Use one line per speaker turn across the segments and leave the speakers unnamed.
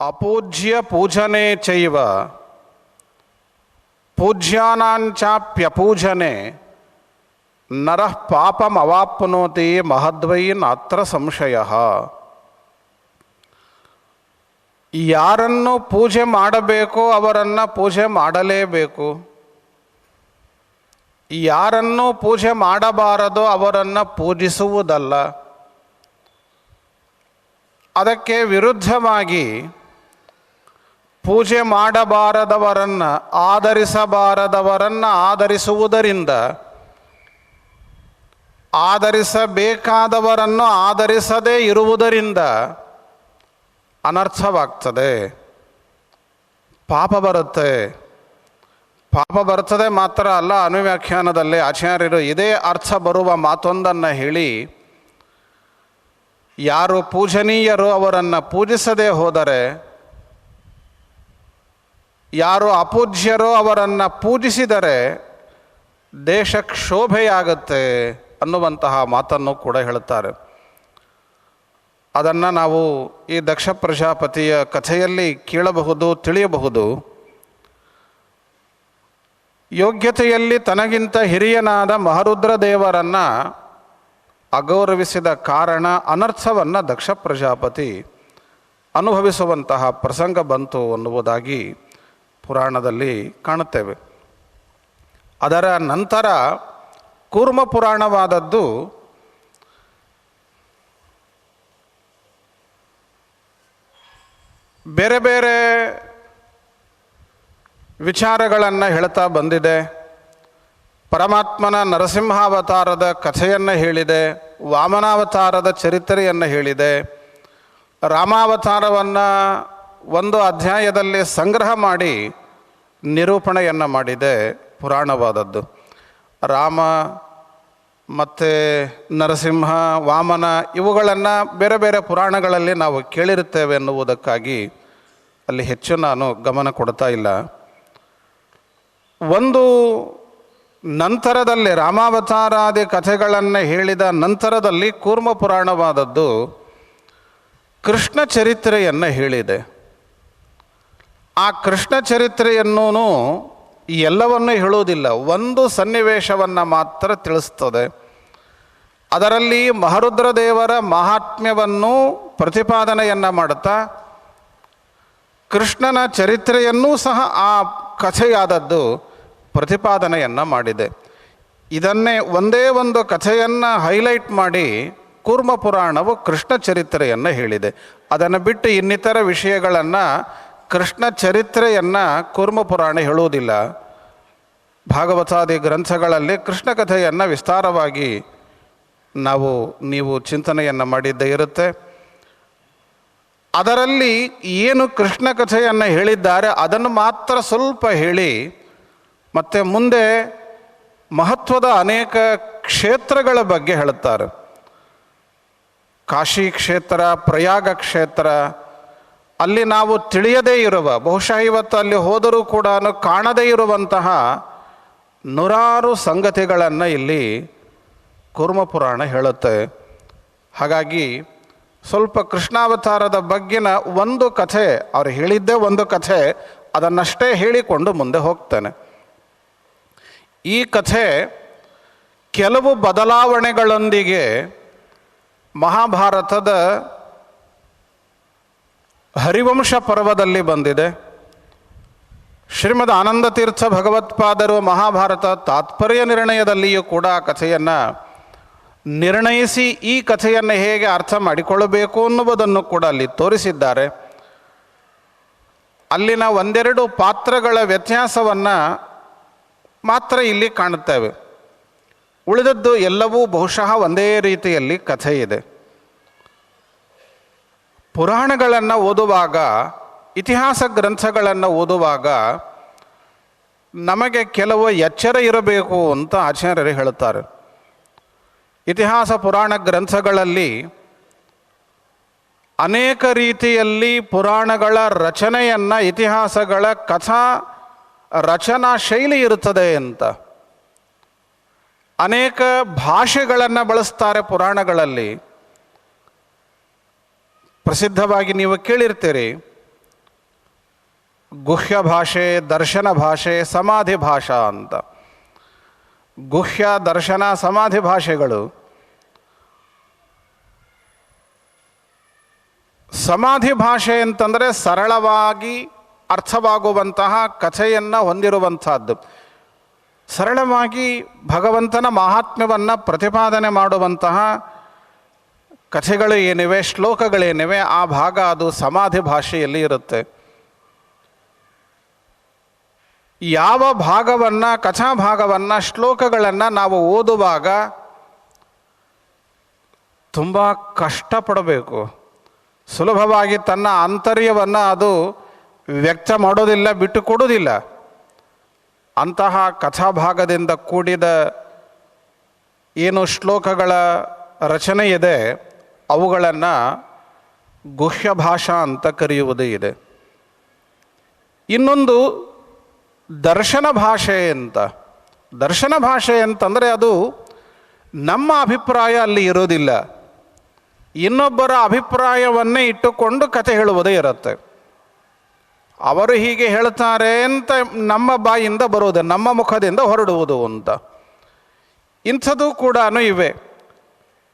ಅಪೂಜ್ಯ ಪೂಜನೆ ಚೈವ. ಪೂಜ್ಯಾನಾಂಚಾಪ್ಯಪೂಜನೆ ನರಃ ಪಾಪಂ ಅವಾಪ್ನೋತಿ ಮಹದ್ವೈ ನಾತ್ರ ಸಂಶಯ. ಯಾರನ್ನು ಪೂಜೆ ಮಾಡಬೇಕೋ ಅವರನ್ನು ಪೂಜೆ ಮಾಡಲೇಬೇಕು. ಯಾರನ್ನು ಪೂಜೆ ಮಾಡಬಾರದೋ ಅವರನ್ನು ಪೂಜಿಸುವುದಲ್ಲ. ಅದಕ್ಕೆ ವಿರುದ್ಧವಾಗಿ ಪೂಜೆ ಮಾಡಬಾರದವರನ್ನು, ಆಧರಿಸಬಾರದವರನ್ನು ಆಧರಿಸುವುದರಿಂದ ಆಧರಿಸಬೇಕಾದವರನ್ನು ಆಧರಿಸದೇ ಇರುವುದರಿಂದ ಅನರ್ಥವಾಗ್ತದೆ. ಪಾಪ ಬರುತ್ತೆ. ಪಾಪ ಬರ್ತದೆ ಮಾತ್ರ ಅಲ್ಲ ಅನುವ್ಯಾಖ್ಯಾನದಲ್ಲಿ ಆಚಾರ್ಯರು ಇದೇ ಅರ್ಥ ಬರುವ ಮಾತೊಂದನ್ನು ಹೇಳಿ, ಯಾರು ಪೂಜನೀಯರು ಅವರನ್ನು ಪೂಜಿಸದೇ ಹೋದರೆ ಯಾರು ಅಪೂಜ್ಯರೋ ಅವರನ್ನು ಪೂಜಿಸಿದರೆ ದೇಶ ಕ್ಷೋಭೆಯಾಗುತ್ತೆ ಅನ್ನುವಂತಹ ಮಾತನ್ನು ಕೂಡ ಹೇಳುತ್ತಾರೆ. ಅದನ್ನು ನಾವು ಈ ದಕ್ಷ ಪ್ರಜಾಪತಿಯ ಕಥೆಯಲ್ಲಿ ಕೇಳಬಹುದು, ತಿಳಿಯಬಹುದು. ಯೋಗ್ಯತೆಯಲ್ಲಿ ತನಗಿಂತ ಹಿರಿಯನಾದ ಮಹರುದ್ರ ದೇವರನ್ನು ಅಗೌರವಿಸಿದ ಕಾರಣ ಅನರ್ಥವನ್ನು ದಕ್ಷ ಪ್ರಜಾಪತಿ ಅನುಭವಿಸುವಂತಹ ಪ್ರಸಂಗ ಬಂತು ಅನ್ನುವುದಾಗಿ ಪುರಾಣದಲ್ಲಿ ಕಾಣುತ್ತೇವೆ. ಅದರ ನಂತರ ಕೂರ್ಮ ಪುರಾಣವಾದದ್ದು ಬೇರೆ ಬೇರೆ ವಿಚಾರಗಳನ್ನು ಹೇಳ್ತಾ ಬಂದಿದೆ. ಪರಮಾತ್ಮನ ನರಸಿಂಹಾವತಾರದ ಕಥೆಯನ್ನು ಹೇಳಿದೆ, ವಾಮನಾವತಾರದ ಚರಿತ್ರೆಯನ್ನು ಹೇಳಿದೆ, ರಾಮಾವತಾರವನ್ನು ಒಂದು ಅಧ್ಯಾಯದಲ್ಲಿ ಸಂಗ್ರಹ ಮಾಡಿ ನಿರೂಪಣೆಯನ್ನು ಮಾಡಿದೆ ಪುರಾಣವಾದದ್ದು. ರಾಮ ಮತ್ತು ನರಸಿಂಹ, ವಾಮನ ಇವುಗಳನ್ನು ಬೇರೆ ಬೇರೆ ಪುರಾಣಗಳಲ್ಲಿ ನಾವು ಕೇಳಿರುತ್ತೇವೆ ಎನ್ನುವುದಕ್ಕಾಗಿ ಅಲ್ಲಿ ಹೆಚ್ಚು ನಾನು ಗಮನ ಕೊಡ್ತಾ ಇಲ್ಲ. ಒಂದು ನಂತರದಲ್ಲಿ ರಾಮಾವತಾರಾದಿ ಕಥೆಗಳನ್ನು ಹೇಳಿದ ನಂತರದಲ್ಲಿ ಕೂರ್ಮ ಪುರಾಣವಾದದ್ದು ಕೃಷ್ಣ ಚರಿತ್ರೆಯನ್ನು ಹೇಳಿದೆ. ಆ ಕೃಷ್ಣ ಚರಿತ್ರೆಯನ್ನು ಎಲ್ಲವನ್ನು ಹೇಳುವುದಿಲ್ಲ. ಒಂದು ಸನ್ನಿವೇಶವನ್ನು ಮಾತ್ರ ತಿಳಿಸ್ತದೆ. ಅದರಲ್ಲಿ ಮಹರುದ್ರ ದೇವರ ಮಹಾತ್ಮ್ಯವನ್ನು ಪ್ರತಿಪಾದನೆಯನ್ನು ಮಾಡುತ್ತಾ, ಕೃಷ್ಣನ ಚರಿತ್ರೆಯನ್ನೂ ಸಹ ಆ ಕಥೆಯಾದದ್ದು ಪ್ರತಿಪಾದನೆಯನ್ನು ಮಾಡಿದೆ. ಇದನ್ನೇ ಒಂದೇ ಒಂದು ಕಥೆಯನ್ನು ಹೈಲೈಟ್ ಮಾಡಿ ಕೂರ್ಮ ಪುರಾಣವು ಕೃಷ್ಣ ಚರಿತ್ರೆಯನ್ನು ಹೇಳಿದೆ. ಅದನ್ನು ಬಿಟ್ಟು ಇನ್ನಿತರ ವಿಷಯಗಳನ್ನು ಕೃಷ್ಣ ಚರಿತ್ರೆಯನ್ನು ಕೂರ್ಮ ಪುರಾಣ ಹೇಳುವುದಿಲ್ಲ. ಭಾಗವತಾದಿ ಗ್ರಂಥಗಳಲ್ಲಿ ಕೃಷ್ಣ ಕಥೆಯನ್ನು ವಿಸ್ತಾರವಾಗಿ ನಾವು, ನೀವು ಚಿಂತನೆಯನ್ನು ಮಾಡಿದ್ದೇ ಇರುತ್ತೆ. ಅದರಲ್ಲಿ ಏನು ಕೃಷ್ಣ ಕಥೆಯನ್ನು ಹೇಳಿದ್ದಾರೆ ಅದನ್ನು ಮಾತ್ರ ಸ್ವಲ್ಪ ಹೇಳಿ. ಮತ್ತು ಮುಂದೆ ಮಹತ್ವದ ಅನೇಕ ಕ್ಷೇತ್ರಗಳ ಬಗ್ಗೆ ಹೇಳುತ್ತಾರೆ. ಕಾಶಿ ಕ್ಷೇತ್ರ, ಪ್ರಯಾಗ ಕ್ಷೇತ್ರ ಅಲ್ಲಿ ನಾವು ತಿಳಿಯದೇ ಇರುವ, ಬಹುಶಃ ಇವತ್ತು ಅಲ್ಲಿ ಹೋದರೂ ಕೂಡ ಕಾಣದೇ ಇರುವಂತಹ ನೂರಾರು ಸಂಗತಿಗಳನ್ನು ಇಲ್ಲಿ ಕೂರ್ಮ ಪುರಾಣ ಹೇಳುತ್ತೆ. ಹಾಗಾಗಿ ಸ್ವಲ್ಪ ಕೃಷ್ಣಾವತಾರದ ಬಗ್ಗಿನ ಒಂದು ಕಥೆ, ಅವ್ರು ಹೇಳಿದ್ದೇ ಒಂದು ಕಥೆ, ಅದನ್ನಷ್ಟೇ ಹೇಳಿಕೊಂಡು ಮುಂದೆ ಹೋಗ್ತೇನೆ. ಈ ಕಥೆ ಕೆಲವು ಬದಲಾವಣೆಗಳೊಂದಿಗೆ ಮಹಾಭಾರತದ ಹರಿವಂಶ ಪರ್ವದಲ್ಲಿ ಬಂದಿದೆ. ಶ್ರೀಮದ್ ಆನಂದತೀರ್ಥ ಭಗವತ್ಪಾದರು ಮಹಾಭಾರತ ತಾತ್ಪರ್ಯ ನಿರ್ಣಯದಲ್ಲಿಯೂ ಕೂಡ ಆ ಕಥೆಯನ್ನು ನಿರ್ಣಯಿಸಿ ಈ ಕಥೆಯನ್ನು ಹೇಗೆ ಅರ್ಥ ಮಾಡಿಕೊಳ್ಳಬೇಕು ಅನ್ನುವುದನ್ನು ಕೂಡ ಅಲ್ಲಿ ತೋರಿಸಿದ್ದಾರೆ. ಅಲ್ಲಿನ ಒಂದೆರಡು ಪಾತ್ರಗಳ ವ್ಯತ್ಯಾಸವನ್ನು ಮಾತ್ರ ಇಲ್ಲಿ ಕಾಣುತ್ತೇವೆ. ಉಳಿದದ್ದು ಎಲ್ಲವೂ ಬಹುಶಃ ಒಂದೇ ರೀತಿಯಲ್ಲಿ ಕಥೆ ಇದೆ ಪುರಾಣಗಳನ್ನು ಓದುವಾಗ, ಇತಿಹಾಸ ಗ್ರಂಥಗಳನ್ನು ಓದುವಾಗ ನಮಗೆ ಕೆಲವು ಎಚ್ಚರ ಇರಬೇಕು ಅಂತ ಆಚಾರ್ಯರು ಹೇಳುತ್ತಾರೆ. ಇತಿಹಾಸ ಪುರಾಣ ಗ್ರಂಥಗಳಲ್ಲಿ ಅನೇಕ ರೀತಿಯಲ್ಲಿ ಪುರಾಣಗಳ ರಚನೆಯನ್ನು, ಇತಿಹಾಸಗಳ ಕಥಾ ರಚನಾ ಶೈಲಿ ಇರುತ್ತದೆ ಅಂತ. ಅನೇಕ ಭಾಷೆಗಳನ್ನು ಬಳಸ್ತಾರೆ ಪುರಾಣಗಳಲ್ಲಿ. ಪ್ರಸಿದ್ಧವಾಗಿ ನೀವು ಕೇಳಿರ್ತೀರಿ. ಗುಹ್ಯ ಭಾಷೆ, ದರ್ಶನ ಭಾಷೆ, ಸಮಾಧಿ ಭಾಷಾ ಅಂತ. ಗುಹ್ಯ, ದರ್ಶನ, ಸಮಾಧಿ ಭಾಷೆಗಳು ಸಮಾಧಿ ಭಾಷೆ ಅಂತಂದರೆ ಸರಳವಾಗಿ ಅರ್ಥವಾಗುವಂತಹ ಕಥೆಯನ್ನು ಹೊಂದಿರುವಂಥದ್ದು. ಸರಳವಾಗಿ ಭಗವಂತನ ಮಹಾತ್ಮ್ಯವನ್ನು ಪ್ರತಿಪಾದನೆ ಮಾಡುವಂತಹ ಕಥೆಗಳು ಏನಿವೆ ಶ್ಲೋಕಗಳೇನಿವೆ ಆ ಭಾಗ ಅದು ಸಮಾಧಿ ಭಾಷೆಯಲ್ಲಿ ಇರುತ್ತೆ. ಯಾವ ಭಾಗವನ್ನು, ಕಥಾ ಭಾಗವನ್ನು, ಶ್ಲೋಕಗಳನ್ನು ನಾವು ಓದುವಾಗ ತುಂಬ ಕಷ್ಟಪಡಬೇಕು. ಸುಲಭವಾಗಿ ತನ್ನ ಆಂತರ್ಯವನ್ನು ಅದು ವ್ಯಕ್ತ ಮಾಡೋದಿಲ್ಲ, ಬಿಟ್ಟು ಕೊಡೋದಿಲ್ಲ. ಅಂತಹ ಕಥಾಭಾಗದಿಂದ ಕೂಡಿದ ಏನು ಶ್ಲೋಕಗಳ ರಚನೆ ಇದೆ ಅವುಗಳನ್ನು ಗುಹ್ಯ ಭಾಷಾ ಅಂತ ಕರೆಯುವುದೇ ಇದೆ. ಇನ್ನೊಂದು ದರ್ಶನ ಭಾಷೆ ಅಂತ. ದರ್ಶನ ಭಾಷೆ ಅಂತಂದರೆ ಅದು ನಮ್ಮ ಅಭಿಪ್ರಾಯ ಅಲ್ಲಿ ಇರೋದಿಲ್ಲ. ಇನ್ನೊಬ್ಬರ ಅಭಿಪ್ರಾಯವನ್ನೇ ಇಟ್ಟುಕೊಂಡು ಕತೆ ಹೇಳುವುದೇ ಇರುತ್ತೆ. ಅವರು ಹೀಗೆ ಹೇಳ್ತಾರೆ ಅಂತ ನಮ್ಮ ಬಾಯಿಂದ ಬರುವುದು ನಮ್ಮ ಮುಖದಿಂದ ಹೊರಡುವುದು ಅಂತ. ಇಂಥದ್ದು ಕೂಡ ಇವೆ.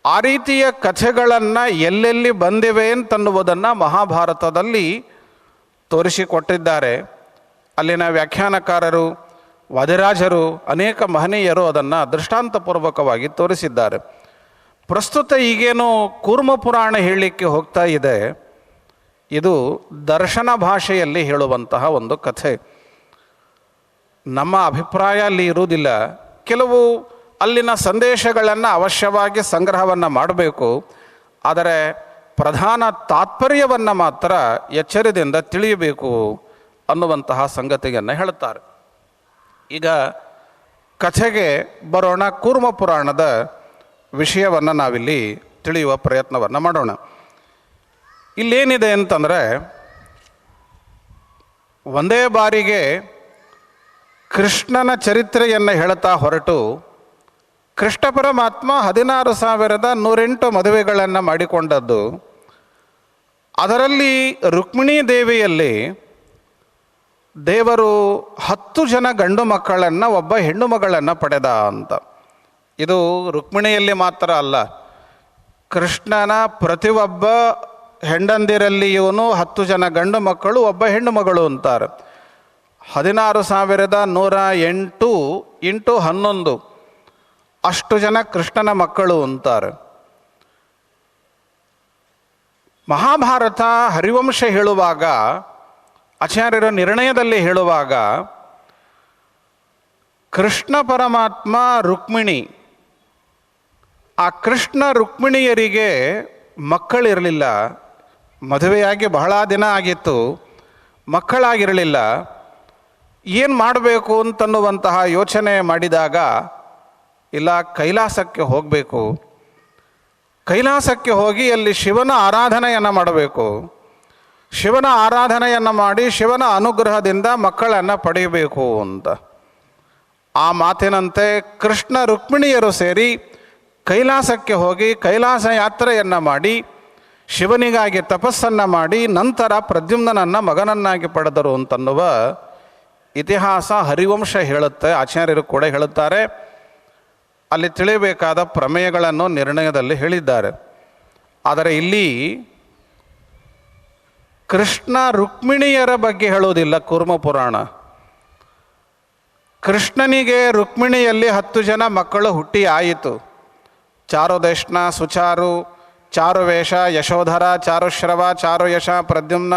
ಆ ರೀತಿಯ ಕಥೆಗಳನ್ನು ಎಲ್ಲೆಲ್ಲಿ ಬಂದಿವೆ ಅಂತನ್ನುವುದನ್ನು ಮಹಾಭಾರತದಲ್ಲಿ ತೋರಿಸಿಕೊಟ್ಟಿದ್ದಾರೆ. ಅಲ್ಲಿನ ವ್ಯಾಖ್ಯಾನಕಾರರು, ವಾದಿರಾಜರು, ಅನೇಕ ಮಹನೀಯರು ಅದನ್ನು ದೃಷ್ಟಾಂತಪೂರ್ವಕವಾಗಿ ತೋರಿಸಿದ್ದಾರೆ. ಪ್ರಸ್ತುತ ಈಗೇನು ಕೂರ್ಮ ಪುರಾಣ ಹೇಳಲಿಕ್ಕೆ ಹೋಗ್ತಾ ಇದೆ. ಇದು ದರ್ಶನ ಭಾಷೆಯಲ್ಲಿ ಹೇಳುವಂತಹ ಒಂದು ಕಥೆ. ನಮ್ಮ ಅಭಿಪ್ರಾಯ ಅಲ್ಲಿ ಇರುವುದಿಲ್ಲ. ಕೆಲವು ಅಲ್ಲಿನ ಸಂದೇಶಗಳನ್ನು ಅವಶ್ಯವಾಗಿ ಸಂಗ್ರಹವನ್ನು ಮಾಡಬೇಕು. ಆದರೆ ಪ್ರಧಾನ ತಾತ್ಪರ್ಯವನ್ನು ಮಾತ್ರ ಎಚ್ಚರದಿಂದ ತಿಳಿಯಬೇಕು ಅನ್ನುವಂತಹ ಸಂಗತಿಯನ್ನು ಹೇಳುತ್ತಾರೆ. ಈಗ ಕಥೆಗೆ ಬರೋಣ, ಕೂರ್ಮ ಪುರಾಣದ ವಿಷಯವನ್ನು ನಾವಿಲ್ಲಿ ತಿಳಿಯುವ ಪ್ರಯತ್ನವನ್ನು ಮಾಡೋಣ. ಇಲ್ಲೇನಿದೆ ಅಂತಂದರೆ ಒಂದೇ ಬಾರಿಗೆ ಕೃಷ್ಣನ ಚರಿತ್ರೆಯನ್ನು ಹೇಳ್ತಾ ಹೊರಟು ಕೃಷ್ಣ ಪರಮಾತ್ಮ ಹದಿನಾರು ಸಾವಿರದ ನೂರೆಂಟು ಮದುವೆಗಳನ್ನು ಮಾಡಿಕೊಂಡದ್ದು. ಅದರಲ್ಲಿ ರುಕ್ಮಿಣಿ ದೇವಿಯಲ್ಲಿ ದೇವರು ಹತ್ತು ಜನ ಗಂಡು ಮಕ್ಕಳನ್ನು ಒಬ್ಬ ಹೆಣ್ಣು ಮಗಳನ್ನು ಪಡೆದ ಅಂತ. ಇದು ರುಕ್ಮಿಣಿಯಲ್ಲಿ ಮಾತ್ರ ಅಲ್ಲ. ಕೃಷ್ಣನ ಪ್ರತಿಯೊಬ್ಬ ಹೆಂಡಂದಿರಲ್ಲಿಯವನು ಹತ್ತು ಜನ ಗಂಡು ಮಕ್ಕಳು, ಒಬ್ಬ ಹೆಣ್ಣು ಮಗಳು ಅಂತಾರೆ. ಹದಿನಾರು ಸಾವಿರದ ನೂರ ಎಂಟು ಇಂಟು ಹನ್ನೊಂದು. ಅಷ್ಟು ಜನ ಕೃಷ್ಣನ ಮಕ್ಕಳು ಅಂತಾರೆ. ಮಹಾಭಾರತ ಹರಿವಂಶ ಹೇಳುವಾಗ, ಆಚಾರ್ಯರ ನಿರ್ಣಯದಲ್ಲಿ ಹೇಳುವಾಗ, ಕೃಷ್ಣ ಪರಮಾತ್ಮ ರುಕ್ಮಿಣಿ, ಆ ಕೃಷ್ಣ ರುಕ್ಮಿಣಿಯರಿಗೆ ಮಕ್ಕಳಿರಲಿಲ್ಲ. ಮದುವೆಯಾಗಿ ಬಹಳ ದಿನ ಆಗಿತ್ತು, ಮಕ್ಕಳಾಗಿರಲಿಲ್ಲ. ಏನು ಮಾಡಬೇಕು ಅಂತನ್ನುವಂತಹ ಯೋಚನೆ ಮಾಡಿದಾಗ ಇಲ್ಲ ಕೈಲಾಸಕ್ಕೆ ಹೋಗಬೇಕು. ಕೈಲಾಸಕ್ಕೆ ಹೋಗಿ ಅಲ್ಲಿ ಶಿವನ ಆರಾಧನೆಯನ್ನು ಮಾಡಬೇಕು. ಶಿವನ ಆರಾಧನೆಯನ್ನು ಮಾಡಿ ಶಿವನ ಅನುಗ್ರಹದಿಂದ ಮಕ್ಕಳನ್ನು ಪಡೆಯಬೇಕು ಅಂತ. ಆ ಮಾತಿನಂತೆ ಕೃಷ್ಣ ರುಕ್ಮಿಣಿಯರು ಸೇರಿ ಕೈಲಾಸಕ್ಕೆ ಹೋಗಿ ಕೈಲಾಸ ಯಾತ್ರೆಯನ್ನು ಮಾಡಿ ಶಿವನಿಗಾಗಿ ತಪಸ್ಸನ್ನು ಮಾಡಿ ನಂತರ ಪ್ರದ್ಯುಮ್ನನನ್ನು ಮಗನನ್ನಾಗಿ ಪಡೆದರು ಅಂತನ್ನುವ ಇತಿಹಾಸ ಹರಿವಂಶ ಹೇಳುತ್ತೆ. ಆಚಾರ್ಯರು ಕೂಡ ಹೇಳುತ್ತಾರೆ. ಅಲ್ಲಿ ತಿಳಿಯಬೇಕಾದ ಪ್ರಮೇಯಗಳನ್ನು ನಿರ್ಣಯದಲ್ಲಿ ಹೇಳಿದ್ದಾರೆ. ಆದರೆ ಇಲ್ಲಿ ಕೃಷ್ಣ ರುಕ್ಮಿಣಿಯರ ಬಗ್ಗೆ ಹೇಳುವುದಿಲ್ಲ ಕೂರ್ಮ ಪುರಾಣ. ಕೃಷ್ಣನಿಗೆ ರುಕ್ಮಿಣಿಯಲ್ಲಿ ಹತ್ತು ಜನ ಮಕ್ಕಳು ಹುಟ್ಟಿ ಆಯಿತು. ಚಾರುದೇಶ್ನ ಸುಚಾರು ಚಾರುವೇಷ ಯಶೋಧರ ಚಾರುಶ್ರವ ಚಾರುಯಶ ಪ್ರದ್ಯುಮ್ನ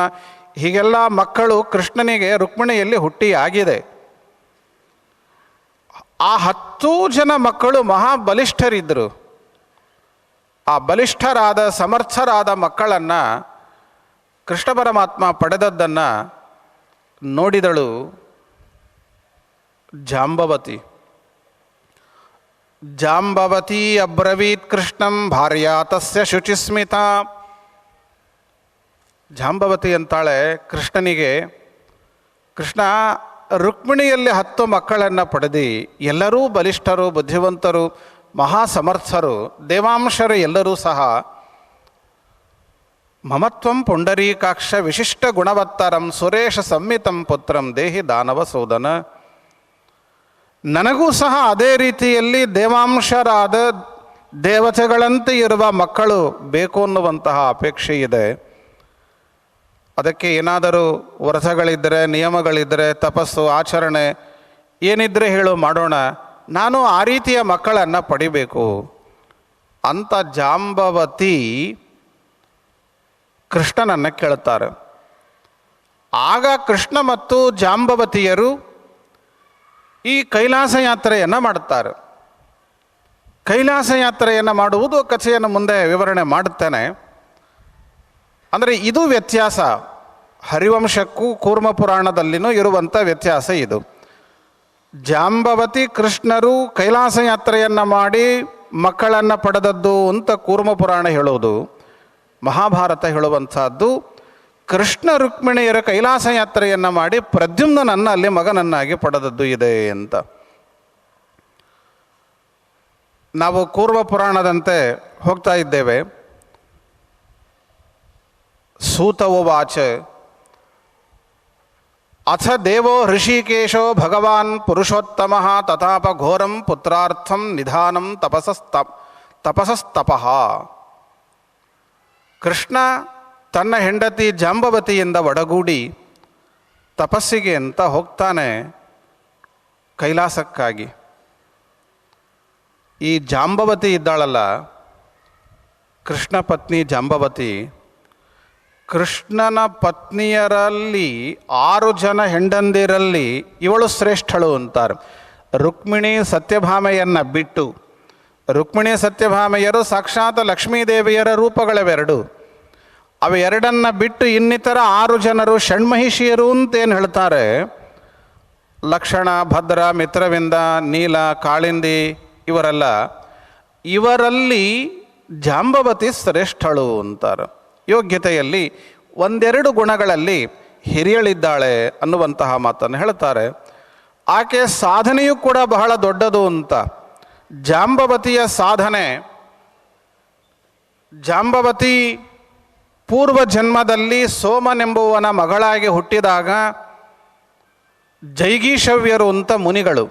ಹೀಗೆಲ್ಲ ಮಕ್ಕಳು ಕೃಷ್ಣನಿಗೆ ರುಕ್ಮಿಣಿಯಲ್ಲಿ ಹುಟ್ಟಿ ಆಗಿದೆ. ಆ ಹತ್ತು ಜನ ಮಕ್ಕಳು ಮಹಾಬಲಿಷ್ಠರಿದ್ದರು. ಆ ಬಲಿಷ್ಠರಾದ, ಸಮರ್ಥರಾದ ಮಕ್ಕಳನ್ನು ಕೃಷ್ಣ ಪರಮಾತ್ಮ ಪಡೆದದ್ದನ್ನು ನೋಡಿದಳು ಜಾಂಬವತಿ. ಜಾಂಬವತಿ ಅಬ್ರವೀತ್ ಕೃಷ್ಣಂ ಭಾರ್ಯಾ ತಸ್ಯ ಶುಚಿಸ್ಮಿತ. ಜಾಂಬವತಿ ಅಂತಾಳೆ ಕೃಷ್ಣನಿಗೆ, ಕೃಷ್ಣ ರುಕ್ಮಿಣಿಯಲ್ಲಿ ಹತ್ತು ಮಕ್ಕಳನ್ನು ಪಡೆದು ಎಲ್ಲರೂ ಬಲಿಷ್ಠರು, ಬುದ್ಧಿವಂತರು ಮಹಾ ಸಮರ್ಥರು ದೇವಾಂಶರು ಎಲ್ಲರೂ ಸಹ ಮಮತ್ವಂ ಪುಂಡರೀಕಾಕ್ಷ ವಿಶಿಷ್ಟ ಗುಣವತ್ತರಂ ಸುರೇಶ ಸಂಮಿತಂ ಪುತ್ರಂ ದೇಹಿ ದಾನವ ಸೋದನ. ನನಗೂ ಸಹ ಅದೇ ರೀತಿಯಲ್ಲಿ ದೇವಾಂಶರಾದ ದೇವತೆಗಳಂತೆ ಇರುವ ಮಕ್ಕಳು ಬೇಕು ಅನ್ನುವಂತಹ ಅಪೇಕ್ಷೆ ಇದೆ ಅದಕ್ಕೆ ಏನಾದರೂ ವ್ರತಗಳಿದ್ದರೆ ನಿಯಮಗಳಿದ್ದರೆ, ತಪಸ್ಸು, ಆಚರಣೆ, ಏನಿದ್ರೆ ಹೇಳು ಮಾಡೋಣ. ನಾನು ಆ ರೀತಿಯ ಮಕ್ಕಳನ್ನು ಪಡಿಬೇಕು. ಅಂತ ಜಾಂಬವತಿ ಕೃಷ್ಣನನ್ನು ಕೇಳುತ್ತಾರೆ. ಆಗ ಕೃಷ್ಣ ಮತ್ತು ಜಾಂಬವತಿಯರು ಈ ಕೈಲಾಸ ಯಾತ್ರೆಯನ್ನು ಮಾಡುತ್ತಾರೆ. ಕೈಲಾಸ ಯಾತ್ರೆಯನ್ನು ಮಾಡುವುದು ಕಥೆಯನ್ನು ಮುಂದೆ ವಿವರಣೆ ಮಾಡುತ್ತೇನೆ. ಅಂದರೆ ಇದು ವ್ಯತ್ಯಾಸ. ಹರಿವಂಶಕ್ಕೂ ಕೂರ್ಮ ಪುರಾಣದಲ್ಲಿನೂ ಇರುವಂಥ ವ್ಯತ್ಯಾಸ ಇದು. ಜಾಂಬವತಿ ಕೃಷ್ಣರು ಕೈಲಾಸ ಯಾತ್ರೆಯನ್ನು ಮಾಡಿ ಮಕ್ಕಳನ್ನು ಪಡೆದದ್ದು ಅಂತ ಕೂರ್ಮ ಪುರಾಣ ಹೇಳೋದು ಮಹಾಭಾರತ ಹೇಳುವಂಥದ್ದು, ಕೃಷ್ಣ ರುಕ್ಮಿಣಿಯರ ಕೈಲಾಸ ಯಾತ್ರೆಯನ್ನು ಮಾಡಿ ಪ್ರದ್ಯುಮ್ನನನ್ನು ಅಲ್ಲಿ ಮಗನನ್ನಾಗಿ ಪಡೆದದ್ದು ಇದೆ ಅಂತ. ನಾವು ಕೂರ್ಮ ಪುರಾಣದಂತೆ ಹೋಗ್ತಾ ಇದ್ದೇವೆ. ಸೂತವುವಾಚ ಅಥ ದೇವೋ ಋಷಿಕೇಶೋ ಭಗವಾನ್ ಪುರುಷೋತ್ತಮ ತಥಾಪ ಘೋರಂ ಪುತ್ರಾರ್ಥಂ ನಿಧಾನಂ ತಪಸಸ್ತ ತಪಸಸ್ತಪಃ ಕೃಷ್ಣ ತನ್ನ ಹೆಂಡತಿ ಜಾಂಬವತಿಯಿಂದ ಒಡಗೂಡಿ ತಪಸ್ಸಿಗೆ ಅಂತ ಹೋಗ್ತಾನೆ ಕೈಲಾಸಕ್ಕಾಗಿ. ಈ ಜಾಂಬವತಿ ಇದ್ದಾಳಲ್ಲ, ಕೃಷ್ಣ ಪತ್ನಿ ಜಾಂಬವತಿ ಕೃಷ್ಣನ ಪತ್ನಿಯರಲ್ಲಿ ಆರು ಜನ ಹೆಂಡಂದಿರಲ್ಲಿ ಇವಳು ಶ್ರೇಷ್ಠಳು ಅಂತಾರೆ. ರುಕ್ಮಿಣಿ ಸತ್ಯಭಾಮೆಯನ್ನು ಬಿಟ್ಟು. ರುಕ್ಮಿಣಿ ಸತ್ಯಭಾಮೆಯರು ಸಾಕ್ಷಾತ್ ಲಕ್ಷ್ಮೀದೇವಿಯರ ರೂಪಗಳವೆರಡು. ಅವೆರಡನ್ನು ಬಿಟ್ಟು ಇನ್ನಿತರ ಆರು ಜನರು ಷಣ್ಮಹಿಷಿಯರು ಅಂತೇನು ಹೇಳ್ತಾರೆ. ಲಕ್ಷಣ, ಭದ್ರ, ಮಿತ್ರವಿಂದ, ನೀಲ, ಕಾಳಿಂದಿ ಇವರೆಲ್ಲ ಇವರಲ್ಲಿ ಜಾಂಬವತಿ ಶ್ರೇಷ್ಠಳು ಅಂತಾರೆ. ಯೋಗ್ಯತೆಯಲ್ಲಿ ಒಂದೆರಡು ಗುಣಗಳಲ್ಲಿ ಹಿರಿಯಳಿದ್ದಾಳೆ ಅನ್ನುವಂತಹ ಮಾತನ್ನು ಹೇಳ್ತಾರೆ ಆಕೆ ಸಾಧನೆಯೂ ಕೂಡ ಬಹಳ ದೊಡ್ಡದು ಅಂತ. ಜಾಂಬವತಿಯ ಸಾಧನೆ ಜಾಂಬವತಿ ಪೂರ್ವ ಜನ್ಮದಲ್ಲಿ ಸೋಮನೆಂಬುವನ ಮಗಳಾಗಿ ಹುಟ್ಟಿದಾಗ ಜೈಗೀಶವ್ಯರು ಅಂತ ಮುನಿಗಳು.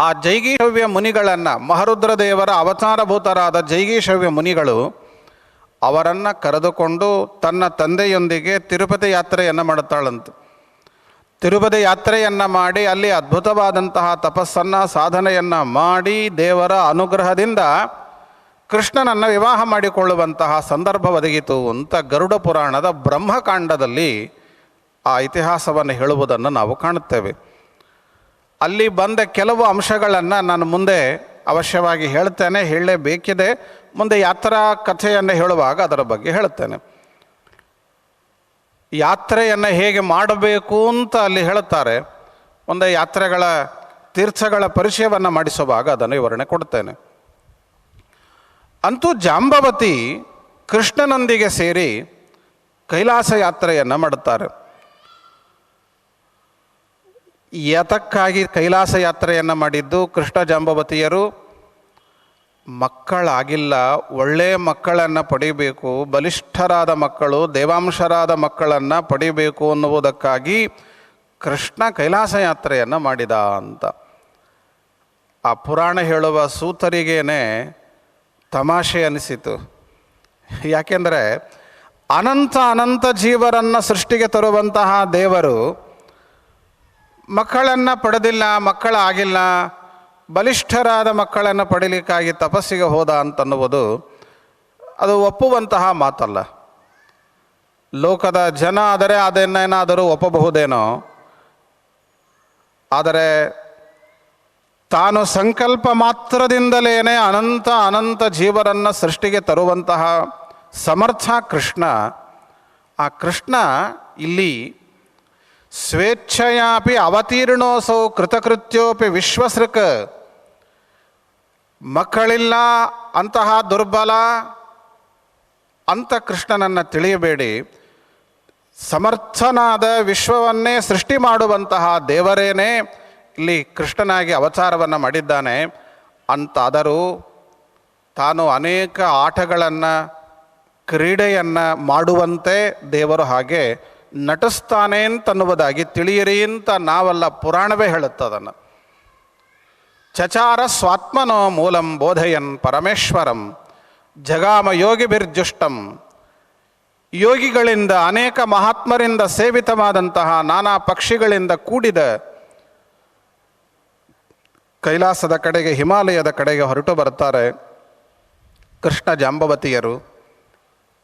ಆ ಜೈಗೀಶವ್ಯ ಮುನಿಗಳನ್ನು ಮಹರುದ್ರ ದೇವರ ಅವತಾರಭೂತರಾದ ಜೈಗೀಶವ್ಯ ಮುನಿಗಳು ಅವರನ್ನು ಕರೆದುಕೊಂಡು ತನ್ನ ತಂದೆಯೊಂದಿಗೆ ತಿರುಪತಿ ಯಾತ್ರೆಯನ್ನು ಮಾಡುತ್ತಾಳಂತೆ. ತಿರುಪತಿ ಯಾತ್ರೆಯನ್ನು ಮಾಡಿ ಅಲ್ಲಿ ಅದ್ಭುತವಾದಂತಹ ತಪಸ್ಸನ್ನು, ಸಾಧನೆಯನ್ನು ಮಾಡಿ ದೇವರ ಅನುಗ್ರಹದಿಂದ ಕೃಷ್ಣನನ್ನು ವಿವಾಹ ಮಾಡಿಕೊಳ್ಳುವಂತಹ ಸಂದರ್ಭ ಒದಗಿತು ಅಂತ ಗರುಡ ಪುರಾಣದ ಬ್ರಹ್ಮಕಾಂಡದಲ್ಲಿ ಆ ಇತಿಹಾಸವನ್ನು ಹೇಳುವುದನ್ನು ನಾವು ಕಾಣುತ್ತೇವೆ. ಅಲ್ಲಿ ಬಂದ ಕೆಲವು ಅಂಶಗಳನ್ನು ನಾನು ಮುಂದೆ ಅವಶ್ಯವಾಗಿ ಹೇಳ್ತೇನೆ ಹೇಳಲೇಬೇಕಿದೆ ಮುಂದೆ ಯಾತ್ರಾ ಕಥೆಯನ್ನು ಹೇಳುವಾಗ ಅದರ ಬಗ್ಗೆ ಹೇಳ್ತೇನೆ. ಯಾತ್ರೆಯನ್ನು ಹೇಗೆ ಮಾಡಬೇಕು ಅಂತ ಅಲ್ಲಿ ಹೇಳುತ್ತಾರೆ. ಒಂದು ಯಾತ್ರೆಗಳ ತೀರ್ಥಗಳ ಪರಿಚಯವನ್ನು ಮಾಡಿಸುವಾಗ ಅದನ್ನು ವಿವರಣೆ ಕೊಡ್ತೇನೆ. ಅಂತೂ ಜಾಂಬವತಿ ಕೃಷ್ಣನೊಂದಿಗೆ ಸೇರಿ ಕೈಲಾಸ ಯಾತ್ರೆಯನ್ನು ಮಾಡುತ್ತಾರೆ. ಯತಕ್ಕಾಗಿ ಕೈಲಾಸ ಯಾತ್ರೆಯನ್ನು ಮಾಡಿದ್ದು ಕೃಷ್ಣ ಜಾಂಬವತಿಯರು. ಮಕ್ಕಳಾಗಿಲ್ಲ ಒಳ್ಳೆಯ ಮಕ್ಕಳನ್ನು ಪಡಿಬೇಕು, ಬಲಿಷ್ಠರಾದ ಮಕ್ಕಳು, ದೇವಾಂಶರಾದ ಮಕ್ಕಳನ್ನು ಪಡಿಬೇಕು ಅನ್ನುವುದಕ್ಕಾಗಿ ಕೃಷ್ಣ ಕೈಲಾಸ ಯಾತ್ರೆಯನ್ನು ಮಾಡಿದ ಅಂತ. ಆ ಪುರಾಣ ಹೇಳುವ ಸೂತರಿಗೇನೆ ತಮಾಷೆ ಅನಿಸಿತು. ಯಾಕೆಂದರೆ ಅನಂತ ಅನಂತ ಜೀವರನ್ನು ಸೃಷ್ಟಿಗೆ ತರುವಂತಹ ದೇವರು ಮಕ್ಕಳನ್ನು ಪಡೆದಿಲ್ಲ ಮಕ್ಕಳಾಗಿಲ್ಲ ಬಲಿಷ್ಠರಾದ ಮಕ್ಕಳನ್ನು ಪಡೀಲಿಕ್ಕಾಗಿ ತಪಸ್ಸಿಗೆ ಹೋದ ಅಂತನ್ನುವುದು ಅದು ಒಪ್ಪುವಂತಹ ಮಾತಲ್ಲ. ಲೋಕದ ಜನ ಆದರೆ ಅದನ್ನೇನಾದರೂ ಒಪ್ಪಬಹುದೇನೋ? ಆದರೆ ತಾನು ಸಂಕಲ್ಪ ಮಾತ್ರದಿಂದಲೇ ಅನಂತ ಅನಂತ ಜೀವರನ್ನು ಸೃಷ್ಟಿಗೆ ತರುವಂತಹ ಸಮರ್ಥ ಕೃಷ್ಣ, ಆ ಕೃಷ್ಣ ಇಲ್ಲಿ ಸ್ವೇಚ್ಛಯಾಪಿ ಅವತೀರ್ಣೋಸೌ ಕೃತಕೃತ್ಯೋಪಿ ವಿಶ್ವಸೃಕ್. ಮಕ್ಕಳಿಲ್ಲ ಅಂತಹ ದುರ್ಬಲ ಅಂತ ಕೃಷ್ಣನನ್ನು ತಿಳಿಯಬೇಡಿ. ಸಮರ್ಥನಾದ ವಿಶ್ವವನ್ನೇ ಸೃಷ್ಟಿ ಮಾಡುವಂತಹ ದೇವರೇನೇ ಇಲ್ಲಿ ಕೃಷ್ಣನಾಗಿ ಅವತಾರವನ್ನು ಮಾಡಿದ್ದಾನೆ. ಅಂತಾದರೂ ತಾನು ಅನೇಕ ಆಟಗಳನ್ನು, ಕ್ರೀಡೆಯನ್ನು ಮಾಡುವಂತೆ ದೇವರು ಹಾಗೆ ನಟಿಸ್ತಾನೆ ಅಂತನ್ನುವುದಾಗಿ ತಿಳಿಯಿರಿ ಅಂತ ನಾವಲ್ಲ ಪುರಾಣವೇ ಹೇಳುತ್ತದನ್ನು. ಚಚಾರ ಸ್ವಾತ್ಮನೋ ಮೂಲಂ ಬೋಧಯನ್ ಪರಮೇಶ್ವರಂ ಜಗಾಮ ಯೋಗಿ ಬಿರ್ಜುಷ್ಟಂ ಯೋಗಿಗಳಿಂದ ಅನೇಕ ಮಹಾತ್ಮರಿಂದ ಸೇವಿತವಾದಂತಹ ನಾನಾ ಪಕ್ಷಿಗಳಿಂದ ಕೂಡಿದ ಕೈಲಾಸದ ಕಡೆಗೆ, ಹಿಮಾಲಯದ ಕಡೆಗೆ ಹೊರಟು ಬರ್ತಾರೆ ಕೃಷ್ಣ ಜಾಂಬವತಿಯರು.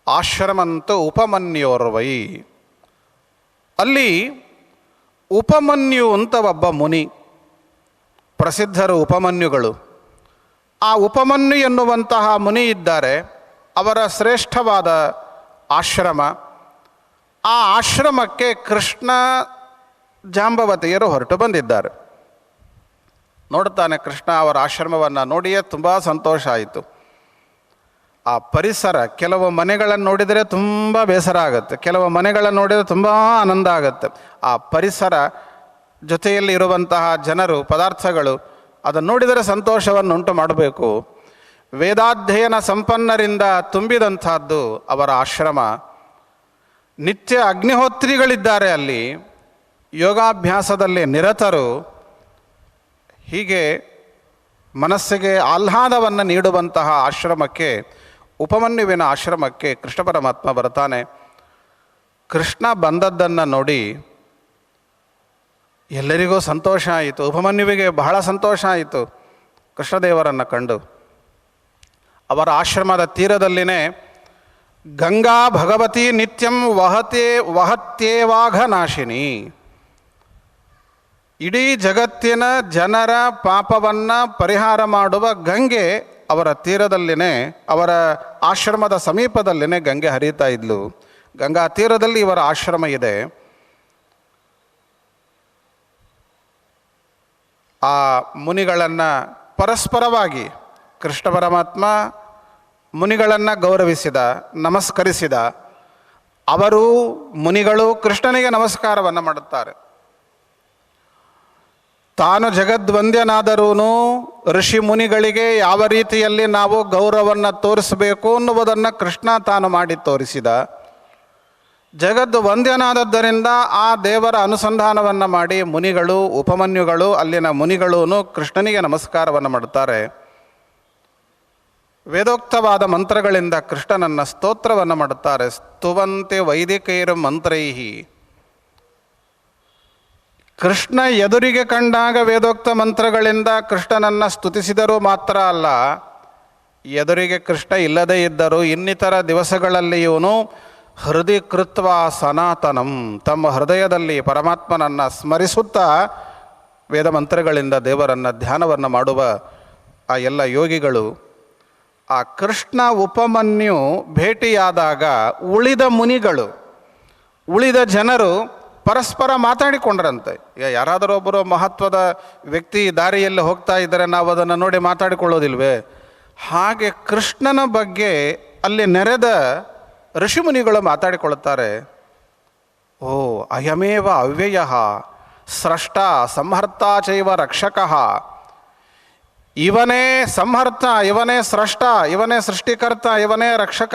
ಆಶ್ರಮಂತ ಉಪಮನ್ಯೋರ್ವೈ. ಅಲ್ಲಿ ಉಪಮನ್ಯು ಅಂತ ಒಬ್ಬ ಮುನಿ, ಪ್ರಸಿದ್ಧರು ಉಪಮನ್ಯುಗಳು. ಆ ಉಪಮನ್ಯು ಎನ್ನುವಂತಹ ಮುನಿ ಇದ್ದಾರೆ, ಅವರ ಶ್ರೇಷ್ಠವಾದ ಆಶ್ರಮ. ಆ ಆಶ್ರಮಕ್ಕೆ ಕೃಷ್ಣ ಜಾಂಬವತಿಯರು ಹೊರಟು ಬಂದಿದ್ದಾರೆ. ನೋಡ್ತಾನೆ ಕೃಷ್ಣ ಅವರ ಆಶ್ರಮವನ್ನು ನೋಡಿಯೇ ತುಂಬ ಸಂತೋಷ ಆಯಿತು. ಆ ಪರಿಸರ, ಕೆಲವು ಮನೆಗಳನ್ನು ನೋಡಿದರೆ ತುಂಬ ಬೇಸರ ಆಗುತ್ತೆ. ಕೆಲವು ಮನೆಗಳನ್ನು ನೋಡಿದರೆ ತುಂಬ ಆನಂದ ಆಗುತ್ತೆ. ಆ ಪರಿಸರ ಜೊತೆಯಲ್ಲಿ ಇರುವಂತಹ ಜನರು, ಪದಾರ್ಥಗಳು, ಅದನ್ನು ನೋಡಿದರೆ ಸಂತೋಷವನ್ನು ಉಂಟು ಮಾಡಬೇಕು. ವೇದಾಧ್ಯಯನ ಸಂಪನ್ನರಿಂದ ತುಂಬಿದಂಥದ್ದು ಅವರ ಆಶ್ರಮ. ನಿತ್ಯ ಅಗ್ನಿಹೋತ್ರಿಗಳಿದ್ದಾರೆ ಅಲ್ಲಿ. ಯೋಗಾಭ್ಯಾಸದಲ್ಲಿ ನಿರತರು. ಹೀಗೆ ಮನಸ್ಸಿಗೆ ಆಹ್ಲಾದವನ್ನು ನೀಡುವಂತಹ ಆಶ್ರಮಕ್ಕೆ ಉಪಮನ್ಯುವಿನ ಆಶ್ರಮಕ್ಕೆ ಕೃಷ್ಣ ಪರಮಾತ್ಮ ಬರ್ತಾನೆ. ಕೃಷ್ಣ ಬಂದದ್ದನ್ನು ನೋಡಿ ಎಲ್ಲರಿಗೂ ಸಂತೋಷ ಆಯಿತು. ಉಪಮನ್ಯುವಿಗೆ ಬಹಳ ಸಂತೋಷ ಆಯಿತು. ಕೃಷ್ಣದೇವರನ್ನು ಕಂಡು. ಅವರ ಆಶ್ರಮದ ತೀರದಲ್ಲಿನೇ ಗಂಗಾ ಭಗವತಿ ನಿತ್ಯಂ ವಹತೆ ವಹತ್ಯೇವಾಘನಾಶಿನಿ ಇಡೀ ಜಗತ್ತಿನ ಜನರ ಪಾಪವನ್ನು ಪರಿಹಾರ ಮಾಡುವ ಗಂಗೆ ಅವರ ತೀರದಲ್ಲಿನೇ, ಅವರ ಆಶ್ರಮದ ಸಮೀಪದಲ್ಲಿನೇ ಗಂಗೆ ಹರಿತಾ ಇದ್ಲು. ಗಂಗಾ ತೀರದಲ್ಲಿ ಇವರ ಆಶ್ರಮ ಇದೆ. ಆ ಮುನಿಗಳನ್ನು ಪರಸ್ಪರವಾಗಿ ಕೃಷ್ಣ ಪರಮಾತ್ಮ ಮುನಿಗಳನ್ನು ಗೌರವಿಸಿದ, ನಮಸ್ಕರಿಸಿದ, ಅವರು ಮುನಿಗಳು ಕೃಷ್ಣನಿಗೆ ನಮಸ್ಕಾರವನ್ನು ಮಾಡುತ್ತಾರೆ. ತಾನು ಜಗದ್ವಂದ್ಯನಾದರೂ ಋಷಿ ಮುನಿಗಳಿಗೆ ಯಾವ ರೀತಿಯಲ್ಲಿ ನಾವು ಗೌರವವನ್ನು ತೋರಿಸಬೇಕು ಅನ್ನುವುದನ್ನು ಕೃಷ್ಣ ತಾನು ಮಾಡಿ ತೋರಿಸಿದ. ಜಗದ್ ವಂದ್ಯನಾದದ್ದರಿಂದ ಆ ದೇವರ ಅನುಸಂಧಾನವನ್ನು ಮಾಡಿ ಮುನಿಗಳು, ಉಪಮನ್ಯುಗಳು, ಅಲ್ಲಿನ ಮುನಿಗಳೂ ಕೃಷ್ಣನಿಗೆ ನಮಸ್ಕಾರವನ್ನು ಮಾಡುತ್ತಾರೆ. ವೇದೋಕ್ತವಾದ ಮಂತ್ರಗಳಿಂದ ಕೃಷ್ಣನನ್ನ ಸ್ತೋತ್ರವನ್ನು ಮಾಡುತ್ತಾರೆ. ಸ್ತುವಂತೆ ವೈದಿಕೈರ ಮಂತ್ರೈಹಿ. ಕೃಷ್ಣ ಎದುರಿಗೆ ಕಂಡಾಗ ವೇದೋಕ್ತ ಮಂತ್ರಗಳಿಂದ ಕೃಷ್ಣನನ್ನು ಸ್ತುತಿಸಿದರೂ ಮಾತ್ರ ಅಲ್ಲ, ಎದುರಿಗೆ ಕೃಷ್ಣ ಇಲ್ಲದೇ ಇದ್ದರೂ ಇನ್ನಿತರ ದಿವಸಗಳಲ್ಲಿಯೂನು ಹೃದಯ ಕೃತ್ವ ಸನಾತನಂ. ತಮ್ಮ ಹೃದಯದಲ್ಲಿ ಪರಮಾತ್ಮನನ್ನು ಸ್ಮರಿಸುತ್ತಾ ವೇದ ಮಂತ್ರಗಳಿಂದ ದೇವರನ್ನು ಧ್ಯಾನವನ್ನು ಮಾಡುವ ಆ ಎಲ್ಲ ಯೋಗಿಗಳು, ಆ ಕೃಷ್ಣ ಉಪಮನ್ಯು ಭೇಟಿಯಾದಾಗ ಉಳಿದ ಮುನಿಗಳು, ಉಳಿದ ಜನರು ಪರಸ್ಪರ ಮಾತಾಡಿಕೊಂಡ್ರಂತೆ. ಈಗ ಯಾರಾದರೂ ಒಬ್ಬರು ಮಹತ್ವದ ವ್ಯಕ್ತಿ ದಾರಿಯಲ್ಲಿ ಹೋಗ್ತಾ ಇದ್ದರೆ ನಾವು ಅದನ್ನು ನೋಡಿ ಮಾತಾಡಿಕೊಳ್ಳೋದಿಲ್ವೇ? ಹಾಗೆ ಕೃಷ್ಣನ ಬಗ್ಗೆ ಅಲ್ಲಿ ನೆರೆದ ಋಷಿಮುನಿಗಳು ಮಾತಾಡಿಕೊಳ್ಳುತ್ತಾರೆ. ಓ, ಅಯಮೇವ ಅವ್ಯಯ ಸ್ರಷ್ಟ ಸಂಹರ್ತ ಚೈವ ರಕ್ಷಕ. ಇವನೇ ಸಂಹರ್ತ, ಇವನೇ ಸೃಷ್ಟ, ಇವನೇ ಸೃಷ್ಟಿಕರ್ತ, ಇವನೇ ರಕ್ಷಕ.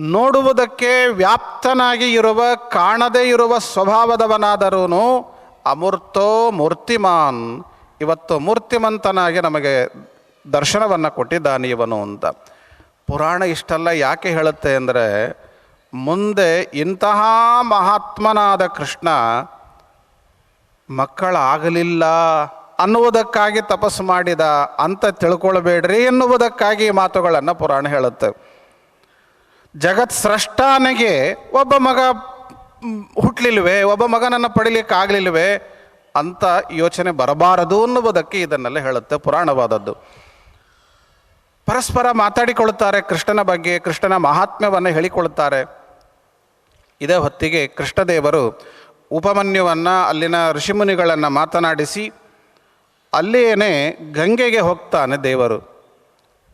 ನೋಡುವುದಕ್ಕೆ ವ್ಯಾಪ್ತನಾಗಿ ಇರುವ, ಕಾಣದೇ ಇರುವ ಸ್ವಭಾವದವನಾದರೂ ಅಮೂರ್ತೋ ಮೂರ್ತಿಮಾನ್. ಇವತ್ತು ಮೂರ್ತಿಮಂತನಾಗಿ ನಮಗೆ ದರ್ಶನವನ್ನು ಕೊಟ್ಟಿದ್ದಾನೆ ಇವನು ಅಂತ. ಪುರಾಣ ಇಷ್ಟೆಲ್ಲ ಯಾಕೆ ಹೇಳುತ್ತೆ ಅಂದರೆ, ಮುಂದೆ ಇಂತಹ ಮಹಾತ್ಮನಾದ ಕೃಷ್ಣ ಮಕ್ಕಳಾಗಲಿಲ್ಲ ಅನ್ನುವುದಕ್ಕಾಗಿ ತಪಸ್ಸು ಮಾಡಿದ ಅಂತ ತಿಳ್ಕೊಳ್ಬೇಡ್ರಿ ಎನ್ನುವುದಕ್ಕಾಗಿ ಮಾತುಗಳನ್ನು ಪುರಾಣ ಹೇಳುತ್ತೆ. ಜಗತ್ ಸ್ರಷ್ಟಾನಿಗೆ ಒಬ್ಬ ಮಗ ಹುಟ್ಟಲಿಲ್ವೇ ಒಬ್ಬ ಮಗನನ್ನು ಪಡಿಲಿಕ್ಕಾಗಲಿಲ್ವೇ ಅಂತ ಯೋಚನೆ ಬರಬಾರದು ಅನ್ನುವುದಕ್ಕೆ ಇದನ್ನೆಲ್ಲ ಹೇಳುತ್ತೆ ಪುರಾಣವಾದದ್ದು. ಪರಸ್ಪರ ಮಾತಾಡಿಕೊಳ್ಳುತ್ತಾರೆ, ಕೃಷ್ಣನ ಬಗ್ಗೆ, ಕೃಷ್ಣನ ಮಹಾತ್ಮ್ಯವನ್ನು ಹೇಳಿಕೊಳ್ಳುತ್ತಾರೆ. ಇದೇ ಹೊತ್ತಿಗೆ ಕೃಷ್ಣದೇವರು ಉಪಮನ್ಯುವನ್ನು, ಅಲ್ಲಿನ ಋಷಿಮುನಿಗಳನ್ನು ಮಾತನಾಡಿಸಿ ಅಲ್ಲಿಯೇ ಗಂಗೆಗೆ ಹೋಗ್ತಾನೆ ದೇವರು.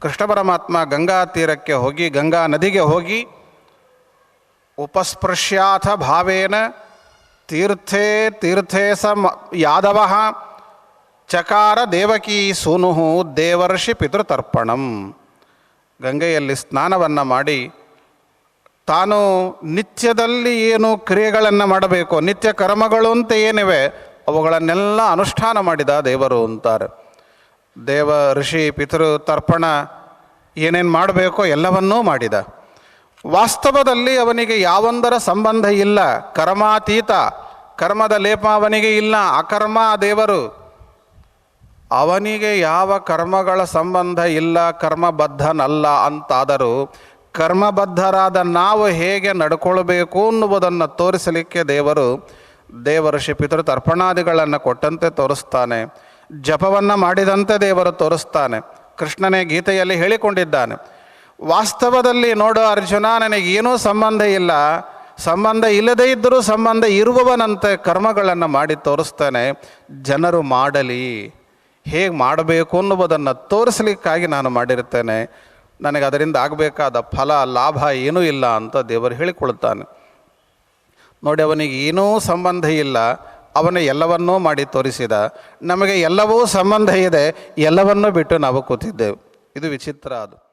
ಕೃಷ್ಣ ಪರಮಾತ್ಮ ಗಂಗಾ ತೀರಕ್ಕೆ ಹೋಗಿ, ಗಂಗಾ ನದಿಗೆ ಹೋಗಿ ಉಪಸ್ಪೃಶ್ಯಾಥ ಭಾವೇನ ತೀರ್ಥೇ ತೀರ್ಥೇ ಸ ಯಾದವ ಚಕಾರ ದೇವಕೀ ಸೂನು ದೇವರ್ಷಿ ಪಿತೃತರ್ಪಣಂ. ಗಂಗೆಯಲ್ಲಿ ಸ್ನಾನವನ್ನು ಮಾಡಿ ತಾನು ನಿತ್ಯದಲ್ಲಿ ಏನು ಕ್ರಿಯೆಗಳನ್ನು ಮಾಡಬೇಕು, ನಿತ್ಯ ಕರ್ಮಗಳು ಅಂತ ಏನಿವೆ, ಅವುಗಳನ್ನೆಲ್ಲ ಅನುಷ್ಠಾನ ಮಾಡಿದ ದೇವರು ಅಂತಾರೆ. ದೇವ, ಋಷಿ, ಪಿತೃ, ತರ್ಪಣ ಏನೇನು ಮಾಡಬೇಕೋ ಎಲ್ಲವನ್ನೂ ಮಾಡಿದ. ವಾಸ್ತವದಲ್ಲಿ ಅವನಿಗೆ ಯಾವೊಂದರ ಸಂಬಂಧ ಇಲ್ಲ. ಕರ್ಮಾತೀತ, ಕರ್ಮದ ಲೇಪ ಅವನಿಗೆ ಇಲ್ಲ. ಅಕರ್ಮ ದೇವರು. ಅವನಿಗೆ ಯಾವ ಕರ್ಮಗಳ ಸಂಬಂಧ ಇಲ್ಲ, ಕರ್ಮಬದ್ಧನಲ್ಲ ಅಂತಾದರೂ, ಕರ್ಮಬದ್ಧರಾದ ನಾವು ಹೇಗೆ ನಡ್ಕೊಳ್ಬೇಕು ಅನ್ನುವುದನ್ನು ತೋರಿಸಲಿಕ್ಕೆ ದೇವರು ದೇವಋಷಿ ಪಿತೃ, ತರ್ಪಣಾದಿಗಳನ್ನು ಕೊಟ್ಟಂತೆ ತೋರಿಸ್ತಾನೆ. ಜಪವನ್ನು ಮಾಡಿದಂತೆ ದೇವರು ತೋರಿಸ್ತಾನೆ. ಕೃಷ್ಣನೇ ಗೀತೆಯಲ್ಲಿ ಹೇಳಿಕೊಂಡಿದ್ದಾನೆ. ವಾಸ್ತವದಲ್ಲಿ ನೋಡು ಅರ್ಜುನ ನನಗೇನೂ ಸಂಬಂಧ ಇಲ್ಲ. ಸಂಬಂಧ ಇಲ್ಲದೇ ಇದ್ದರೂ ಸಂಬಂಧ ಇರುವವನಂತೆ ಕರ್ಮಗಳನ್ನು ಮಾಡಿ ತೋರಿಸ್ತಾನೆ. ಜನರು ಮಾಡಲಿ, ಹೇಗೆ ಮಾಡಬೇಕು ಅನ್ನುವುದನ್ನು ತೋರಿಸಲಿಕ್ಕಾಗಿ ನಾನು ಮಾಡಿರ್ತೇನೆ. ನನಗೆ ಅದರಿಂದ ಆಗಬೇಕಾದ ಫಲ, ಲಾಭ ಏನೂ ಇಲ್ಲ ಅಂತ ದೇವರು ಹೇಳಿಕೊಳ್ತಾನೆ. ನೋಡಿ, ಅವನಿಗೆ ಏನೂ ಸಂಬಂಧ ಇಲ್ಲ. ಅವನು ಎಲ್ಲವನ್ನೂ ಮಾಡಿ ತೋರಿಸಿದ. ನಮಗೆ ಎಲ್ಲವೂ ಸಂಬಂಧ ಇದೆ, ಎಲ್ಲವನ್ನೂ ಬಿಟ್ಟು ನಾವು ಕೂತಿದ್ದೆವು. ಇದು ವಿಚಿತ್ರ ಅದು.